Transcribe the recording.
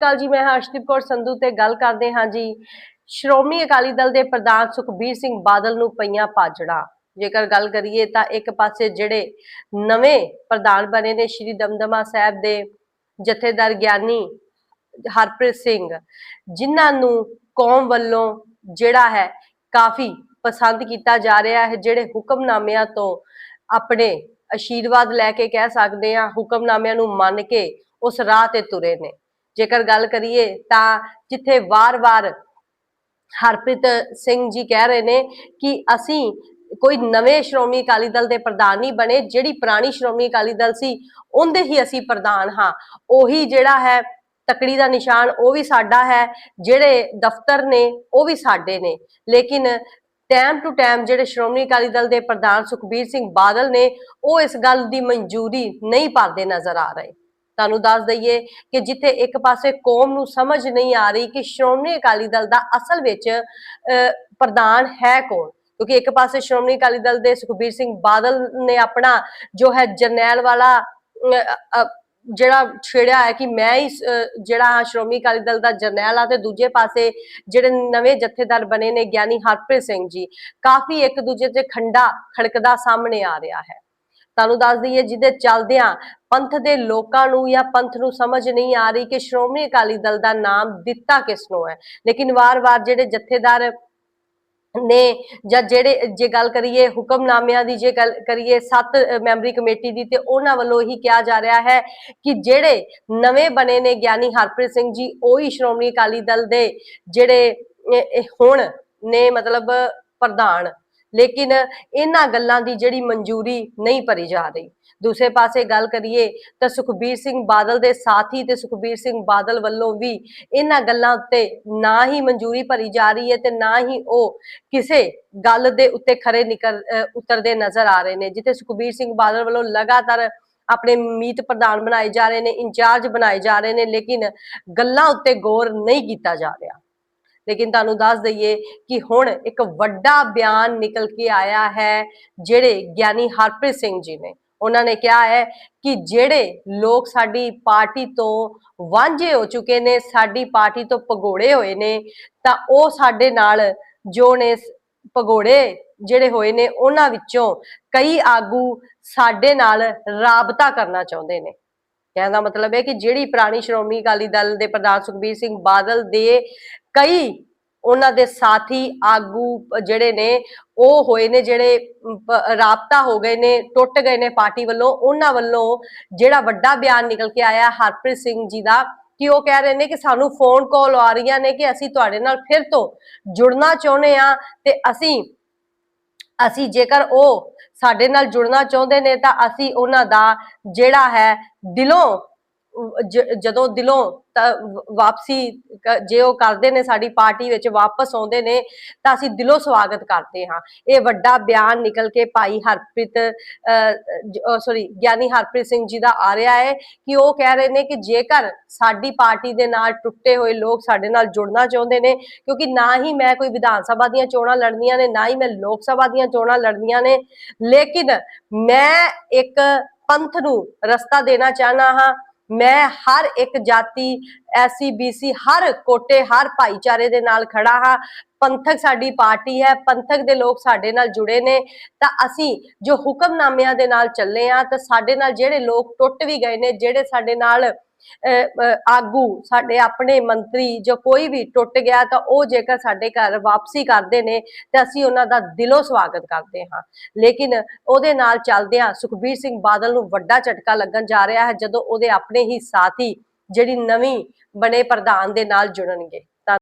ਕੱਲ ਜੀ ਮੈਂ ਹਰਸ਼ਦੀਪ ਕੌਰ ਸੰਧੂ ਤੇ ਗੱਲ ਕਰਦੇ ਹਾਂ ਜੀ। ਸ਼੍ਰੋਮਣੀ ਅਕਾਲੀ ਦਲ ਦੇ ਪ੍ਰਧਾਨ ਸੁਖਬੀਰ ਸਿੰਘ ਬਾਦਲ ਨੂੰ ਪਈਆਂ ਪਾਜੜਾ। ਜੇਕਰ ਗੱਲ ਕਰੀਏ ਤਾਂ ਇੱਕ ਪਾਸੇ ਜਿਹੜੇ ਨਵੇਂ ਪ੍ਰਧਾਨ ਬਣੇ ਨੇ ਸ਼੍ਰੀ ਦਮਦਮਾ ਸਾਹਿਬ ਦੇ ਜਥੇਦਾਰ ਗਿਆਨੀ ਹਰਪ੍ਰੀਤ ਸਿੰਘ, ਜਿਨ੍ਹਾਂ ਨੂੰ ਕੌਮ ਵੱਲੋਂ ਜਿਹੜਾ ਹੈ ਕਾਫੀ ਪਸੰਦ ਕੀਤਾ ਜਾ ਰਿਹਾ ਹੈ, ਜਿਹੜੇ ਹੁਕਮਨਾਮਿਆਂ ਤੋਂ ਆਪਣੇ ਆਸ਼ੀਰਵਾਦ ਲੈ ਕੇ ਕਹਿ ਸਕਦੇ ਆ ਹੁਕਮਨਾਮਿਆਂ ਨੂੰ ਮੰਨ ਕੇ ਉਸ ਰਾਹ ਤੇ ਤੁਰੇ ਨੇ। ਜੇਕਰ ਗੱਲ ਕਰੀਏ ਤਾਂ ਜਿੱਥੇ ਵਾਰ-ਵਾਰ ਹਰਪ੍ਰੀਤ ਸਿੰਘ ਜੀ ਕਹਿ ਰਹੇ ਨੇ ਕਿ ਅਸੀਂ ਕੋਈ ਨਵੇਂ ਸ਼੍ਰੋਮਣੀ ਅਕਾਲੀ ਦਲ ਦੇ ਪ੍ਰਧਾਨ ਨਹੀਂ ਬਣੇ, ਜਿਹੜੀ ਪੁਰਾਣੀ ਸ਼੍ਰੋਮਣੀ ਅਕਾਲੀ ਦਲ ਸੀ, ਉਹਦੇ ਹੀ ਅਸੀਂ ਪ੍ਰਧਾਨ ਹਾਂ। ਉਹੀ ਜਿਹੜਾ ਹੈ ਤਕੜੀ ਦਾ ਨਿਸ਼ਾਨ, ਉਹ ਵੀ ਸਾਡਾ ਹੈ, ਜਿਹੜੇ ਦਫ਼ਤਰ ਨੇ, ਉਹ ਵੀ ਸਾਡੇ ਨੇ। ਲੇਕਿਨ ਟਾਈਮ ਟੂ ਟਾਈਮ ਜਿਹੜੇ ਸ਼੍ਰੋਮਣੀ ਅਕਾਲੀ ਦਲ ਦੇ ਪ੍ਰਧਾਨ ਸੁਖਬੀਰ ਸਿੰਘ ਬਾਦਲ ਨੇ, ਉਹ ਇਸ ਗੱਲ ਦੀ ਮਨਜ਼ੂਰੀ ਨਹੀਂ ਪਾਉਂਦੇ ਨਜ਼ਰ ਆ ਰਹੇ। ਤੁਹਾਨੂੰ ਦੱਸ ਦਈਏ ਕਿ ਜਿੱਥੇ ਇੱਕ ਪਾਸੇ ਕੌਮ ਨੂੰ ਸਮਝ ਨਹੀਂ ਆ ਰਹੀ ਕਿ ਸ਼੍ਰੋਮਣੀ ਅਕਾਲੀ ਦਲ ਦਾ ਅਸਲ ਵਿੱਚ ਪ੍ਰਧਾਨ ਹੈ ਕੌਣ। ਕਿਉਂਕਿ ਇੱਕ ਪਾਸੇ ਸ਼੍ਰੋਮਣੀ ਅਕਾਲੀ ਦਲ ਦੇ ਸੁਖਬੀਰ ਸਿੰਘ ਬਾਦਲ ਨੇ ਆਪਣਾ ਜੋ ਹੈ ਜਰਨੈਲ ਵਾਲਾ ਅਹ, ਜਿਹੜਾ ਛੇੜਿਆ ਹੈ ਕਿ ਮੈਂ ਹੀ ਜਿਹੜਾ ਹਾਂ ਸ਼੍ਰੋਮਣੀ ਅਕਾਲੀ ਦਲ ਦਾ ਜਰਨੈਲ ਆ ਤੇ ਦੂਜੇ ਪਾਸੇ ਜਿਹੜੇ ਨਵੇਂ ਜਥੇਦਾਰ ਬਣੇ ਨੇ ਗਿਆਨੀ ਹਰਪ੍ਰੀਤ ਸਿੰਘ ਜੀ ਕਾਫੀ ਇੱਕ ਦੂਜੇ ਤੇ ਖੰਡਾ ਖੜਕਦਾ ਸਾਹਮਣੇ ਆ ਰਿਹਾ ਹੈ। ਤੁਹਾਨੂੰ ਦੱਸ ਦਈਏ ਜਿਹਦੇ ਚੱਲਦਿਆਂ ਪੰਥ ਦੇ ਲੋਕਾਂ ਨੂੰ ਜਾਂ ਪੰਥ ਨੂੰ ਸਮਝ ਨਹੀਂ ਆ ਰਹੀ ਕਿ ਸ਼੍ਰੋਮਣੀ ਅਕਾਲੀ ਦਲ ਦਾ ਨਾਮ ਦਿੱਤਾ ਕਿਸ ਨੂੰ ਹੈ। ਲੇਕਿਨ ਵਾਰ-ਵਾਰ ਜਿਹੜੇ ਜਥੇਦਾਰ ਨੇ ਜਾਂ ਜਿਹੜੇ, ਜੇ ਗੱਲ ਕਰੀਏ ਹੁਕਮਨਾਮਿਆਂ ਦੀ, ਜੇ ਗੱਲ ਕਰੀਏ ਸੱਤ ਮੈਂਬਰੀ ਕਮੇਟੀ ਦੀ, ਤੇ ਉਹਨਾਂ ਵੱਲੋਂ ਹੀ ਕਿਹਾ ਜਾ ਰਿਹਾ ਹੈ ਕਿ ਜਿਹੜੇ ਨਵੇਂ ਬਣੇ ਨੇ ਗਿਆਨੀ ਹਰਪ੍ਰੀਤ ਸਿੰਘ ਜੀ, ਉਹੀ ਸ਼੍ਰੋਮਣੀ ਅਕਾਲੀ ਦਲ ਦੇ ਜਿਹੜੇ ਹੁਣ ਨੇ ਮਤਲਬ ਪ੍ਰਧਾਨ। ਲੇਕਿਨ ਇਹਨਾਂ ਗੱਲਾਂ ਦੀ ਜਿਹੜੀ ਮਨਜ਼ੂਰੀ ਨਹੀਂ ਭਰੀ ਜਾ ਰਹੀ। ਦੂਸਰੇ ਪਾਸੇ ਗੱਲ ਕਰੀਏ ਤਾਂ ਸੁਖਬੀਰ ਸਿੰਘ ਬਾਦਲ ਦੇ ਸਾਥੀ ਤੇ ਸੁਖਬੀਰ ਸਿੰਘ ਬਾਦਲ ਵੱਲੋਂ ਵੀ ਇਹਨਾਂ ਗੱਲਾਂ ਉੱਤੇ ਨਾ ਹੀ ਮਨਜ਼ੂਰੀ ਭਰੀ ਜਾ ਰਹੀ ਹੈ ਤੇ ਨਾ ਹੀ ਉਹ ਕਿਸੇ ਗੱਲ ਦੇ ਉੱਤੇ ਖਰੇ ਨਿਕਲ, ਅਹ ਉਤਰਦੇ ਨਜ਼ਰ ਆ ਰਹੇ ਨੇ, ਜਿੱਥੇ ਸੁਖਬੀਰ ਸਿੰਘ ਬਾਦਲ ਵੱਲੋਂ ਲਗਾਤਾਰ ਆਪਣੇ ਮੀਤ ਪ੍ਰਧਾਨ ਬਣਾਏ ਜਾ ਰਹੇ ਨੇ, ਇੰਚਾਰਜ ਬਣਾਏ ਜਾ ਰਹੇ ਨੇ, ਲੇਕਿਨ ਗੱਲਾਂ ਉੱਤੇ ਗੌਰ ਨਹੀਂ ਕੀਤਾ ਜਾ ਰਿਹਾ। ਲੇਕਿਨ ਤੁਹਾਨੂੰ ਦੱਸ ਦਈਏ ਕਿ ਹੁਣ ਇੱਕ ਵੱਡਾ ਬਿਆਨ ਨਿਕਲ ਕੇ ਆਇਆ ਹੈ, ਜਿਹੜੇ ਗਿਆਨੀ ਹਰਪ੍ਰੀਤ ਸਿੰਘ ਜੀ ਨੇ। ਉਹਨਾਂ ਨੇ ਕਿਹਾ ਹੈ ਕਿ ਜਿਹੜੇ ਲੋਕ ਸਾਡੀ ਪਾਰਟੀ ਤੋਂ ਵਾਂਝੇ ਹੋ ਚੁੱਕੇ ਨੇ, ਸਾਡੀ ਪਾਰਟੀ ਤੋਂ ਭਗੋੜੇ ਹੋਏ ਨੇ, ਤਾਂ ਉਹ ਸਾਡੇ ਨਾਲ ਜੋ ਨੇ ਸ- ਭਗੋੜੇ ਜਿਹੜੇ ਹੋਏ ਨੇ, ਉਹਨਾਂ ਵਿੱਚੋਂ ਕਈ ਆਗੂ ਸਾਡੇ ਨਾਲ ਰਾਬਤਾ ਕਰਨਾ ਚਾਹੁੰਦੇ ਨੇ। ਕਹਿਣ ਦਾ ਮਤਲਬ ਹੈ ਕਿ ਜਿਹੜੀ ਪੁਰਾਣੀ ਸ਼੍ਰੋਮਣੀ ਅਕਾਲੀ ਦਲ ਦੇ ਪ੍ਰਧਾਨ ਸੁਖਬੀਰ ਸਿੰਘ ਬਾਦਲ ਦੇ ਕਈ ਉਹਨਾਂ ਦੇ ਸਾਥੀ ਆਗੂ ਜਿਹੜੇ ਨੇ ਉਹ ਹੋਏ ਨੇ ਜਿਹੜੇ ਅਮ, ਹੋ ਗਏ ਨੇ ਟੁੱਟ ਗਏ ਨੇ ਪਾਰਟੀ ਵੱਲੋਂ ਉਹਨਾਂ ਵੱਲੋਂ ਜਿਹੜਾ ਵੱਡਾ ਬਿਆਨ ਨਿਕਲ ਕੇ ਆਇਆ ਹਰਪ੍ਰੀਤ ਸਿੰਘ ਜੀ ਦਾ ਕਿ ਉਹ ਕਹਿ ਰਹੇ ਨੇ ਕਿ ਸਾਨੂੰ ਫੋਨ ਕਾਲ ਆ ਰਹੀਆਂ ਨੇ ਕਿ ਅਸੀਂ ਤੁਹਾਡੇ ਨਾਲ ਫਿਰ ਤੋਂ ਜੁੜਨਾ ਚਾਹੁੰਦੇ ਆ ਤੇ ਅਸੀਂ ਅਸੀਂ ਜੇਕਰ ਉਹ ਸਾਡੇ ਨਾਲ ਜੁੜਨਾ ਚਾਹੁੰਦੇ ਨੇ ਤਾਂ ਅਸੀਂ ਉਹਨਾਂ ਦਾ ਜਿਹੜਾ ਹੈ ਦਿਲੋਂ ਜਦੋਂ ਦਿਲੋਂ ਵਾਪਸੀ ਜੇ ਉਹ ਕਰਦੇ ਨੇ ਸਾਡੀ ਪਾਰਟੀ ਵਿੱਚ ਵਾਪਸ ਆਉਂਦੇ ਨੇ, ਤਾਂ ਅਸੀਂ ਦਿਲੋਂ ਸਵਾਗਤ ਕਰਦੇ ਹਾਂ। ਇਹ ਵੱਡਾ ਬਿਆਨ ਨਿਕਲ ਕੇ ਭਾਈ ਹਰਪ੍ਰੀਤ ਸੌਰੀ ਗਿਆਨੀ ਹਰਪ੍ਰੀਤ ਸਿੰਘ ਜੀ ਦਾ ਆ ਰਿਹਾ ਹੈ ਕਿ ਉਹ ਕਹਿ ਰਹੇ ਨੇ ਕਿ ਜੇਕਰ ਸਾਡੀ ਪਾਰਟੀ ਦੇ ਨਾਲ ਟੁੱਟੇ ਹੋਏ ਲੋਕ ਸਾਡੇ ਨਾਲ ਜੁੜਨਾ ਚਾਹੁੰਦੇ ਨੇ, ਕਿਉਂਕਿ ਨਾ ਹੀ ਮੈਂ ਕੋਈ ਵਿਧਾਨ ਸਭਾ ਦੀਆਂ ਚੋਣਾਂ ਲੜਨੀਆਂ ਨੇ, ਨਾ ਹੀ ਮੈਂ ਲੋਕ ਸਭਾ ਦੀਆਂ ਚੋਣਾਂ ਲੜਨੀਆਂ ਨੇ, ਲੇਕਿਨ ਮੈਂ ਇੱਕ ਪੰਥ ਨੂੰ ਰਸਤਾ ਦੇਣਾ ਚਾਹਨਾ ਹਾਂ ਮੈਂ ਹਰ ਇੱਕ ਜਾਤੀ ਐਸਸੀ ਬੀਸੀ ਹਰ ਕੋਟੇ, ਹਰ ਭਾਈਚਾਰੇ ਦੇ ਨਾਲ ਖੜਾ ਹਾਂ। ਪੰਥਕ ਸਾਡੀ ਪਾਰਟੀ ਹੈ, ਪੰਥਕ ਦੇ ਲੋਕ ਸਾਡੇ ਨਾਲ ਜੁੜੇ ਨੇ। ਤਾਂ ਅਸੀਂ ਜੋ ਹੁਕਮਨਾਮਿਆਂ ਦੇ ਨਾਲ ਚੱਲੇ ਆ ਤਾਂ ਸਾਡੇ ਨਾਲ ਜਿਹੜੇ ਲੋਕ ਟੁੱਟ ਵੀ ਗਏ ਨੇ, ਜਿਹੜੇ ਸਾਡੇ ਨਾਲ ਆਗੂ, ਸਾਡੇ ਆਪਣੇ ਮੰਤਰੀ ਜੋ ਕੋਈ ਵੀ ਟੁੱਟ ਗਿਆ ਤਾਂ ਉਹ ਜੇਕਰ ਸਾਡੇ ਘਰ ਵਾਪਸੀ ਕਰਦੇ ਨੇ ਤਾਂ ਅਸੀਂ ਉਹਨਾਂ ਦਾ ਦਿਲੋਂ ਸਵਾਗਤ ਕਰਦੇ ਹਾਂ। ਲੇਕਿਨ ਉਹਦੇ ਨਾਲ ਚੱਲਦਿਆਂ ਸੁਖਬੀਰ ਸਿੰਘ ਬਾਦਲ ਨੂੰ ਵੱਡਾ ਝਟਕਾ ਲੱਗਣ ਜਾ ਰਿਹਾ ਹੈ ਜਦੋਂ ਉਹਦੇ ਆਪਣੇ ਹੀ ਸਾਥੀ ਜਿਹੜੀ ਨਵੀਂ ਬਣੇ ਪ੍ਰਧਾਨ ਦੇ ਨਾਲ ਜੁੜਨਗੇ।